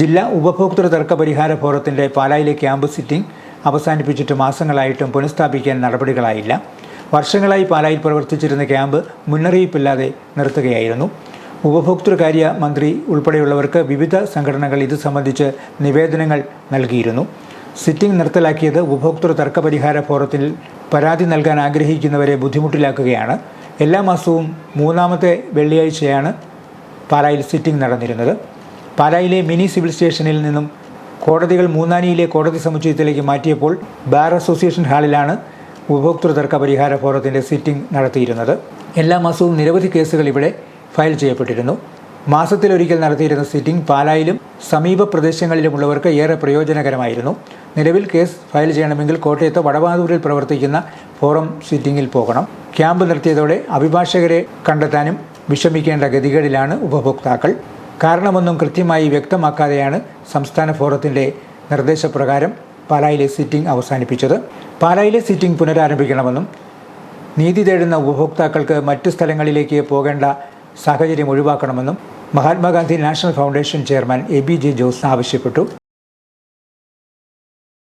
ജില്ലാ ഉപഭോക്തൃ തർക്ക പരിഹാര ഫോറത്തിന്റെ പാലായിലെ ക്യാമ്പ് സിറ്റിംഗ് അവസാനിപ്പിച്ചിട്ട് മാസങ്ങളായിട്ടും പുനഃസ്ഥാപിക്കാൻ നടപടികളായില്ല. വർഷങ്ങളായി പാലായിൽ പ്രവർത്തിച്ചിരുന്ന ക്യാമ്പ് മുന്നറിയിപ്പില്ലാതെ നിർത്തുകയായിരുന്നു. ഉപഭോക്തൃകാര്യ മന്ത്രി ഉൾപ്പെടെയുള്ളവർക്ക് വിവിധ സംഘടനകൾ ഇത് സംബന്ധിച്ച് നിവേദനങ്ങൾ നൽകിയിരുന്നു. സിറ്റിംഗ് നിർത്തലാക്കിയത് ഉപഭോക്തൃ തർക്ക പരിഹാര ഫോറത്തിൽ പരാതി നൽകാൻ ആഗ്രഹിക്കുന്നവരെ ബുദ്ധിമുട്ടിലാക്കുകയാണ്. എല്ലാ മാസവും മൂന്നാമത്തെ വെള്ളിയാഴ്ചയാണ് പാലായിൽ സിറ്റിംഗ് നടന്നിരുന്നത്. പാലായിലെ മിനി സിവിൽ സ്റ്റേഷനിൽ നിന്നും കോടതികൾ മൂന്നാനിയിലെ കോടതി സമുച്ചയത്തിലേക്ക് മാറ്റിയപ്പോൾ ബാർ അസോസിയേഷൻ ഹാളിലാണ് ഉപഭോക്തൃ തർക്ക പരിഹാര ഫോറത്തിന്റെ സിറ്റിംഗ് നടത്തിയിരുന്നത്. എല്ലാ മാസവും നിരവധി കേസുകൾ ഇവിടെ ഫയൽ ചെയ്യപ്പെട്ടിരുന്നു. മാസത്തിലൊരിക്കൽ നടത്തിയിരുന്ന സിറ്റിംഗ് പാലായിലും സമീപ പ്രദേശങ്ങളിലുമുള്ളവർക്ക് ഏറെ പ്രയോജനകരമായിരുന്നു. നിലവിൽ കേസ് ഫയൽ ചെയ്യണമെങ്കിൽ കോട്ടയത്ത് വടവാതൂരിൽ പ്രവർത്തിക്കുന്ന ഫോറം സിറ്റിംഗിൽ പോകണം. ക്യാമ്പ് നിർത്തിയതോടെ അഭിഭാഷകരെ കണ്ടെത്താനും വിഷമിക്കേണ്ട ഗതികേടിലാണ് ഉപഭോക്താക്കൾ. കാരണമൊന്നും കൃത്യമായി വ്യക്തമാക്കാതെയാണ് സംസ്ഥാന ഫോറത്തിന്റെ നിർദ്ദേശപ്രകാരം പാലായിലെ സിറ്റിംഗ് അവസാനിപ്പിച്ചത്. പാലായിലെ സിറ്റിംഗ് പുനരാരംഭിക്കണമെന്നും നീതി തേടുന്ന ഉപഭോക്താക്കൾക്ക് മറ്റ് സ്ഥലങ്ങളിലേക്ക് പോകേണ്ട സാഹചര്യം ഒഴിവാക്കണമെന്നും Mahatma Gandhi national foundation chairman A B J Jose ആവശ്യപ്പെട്ടു.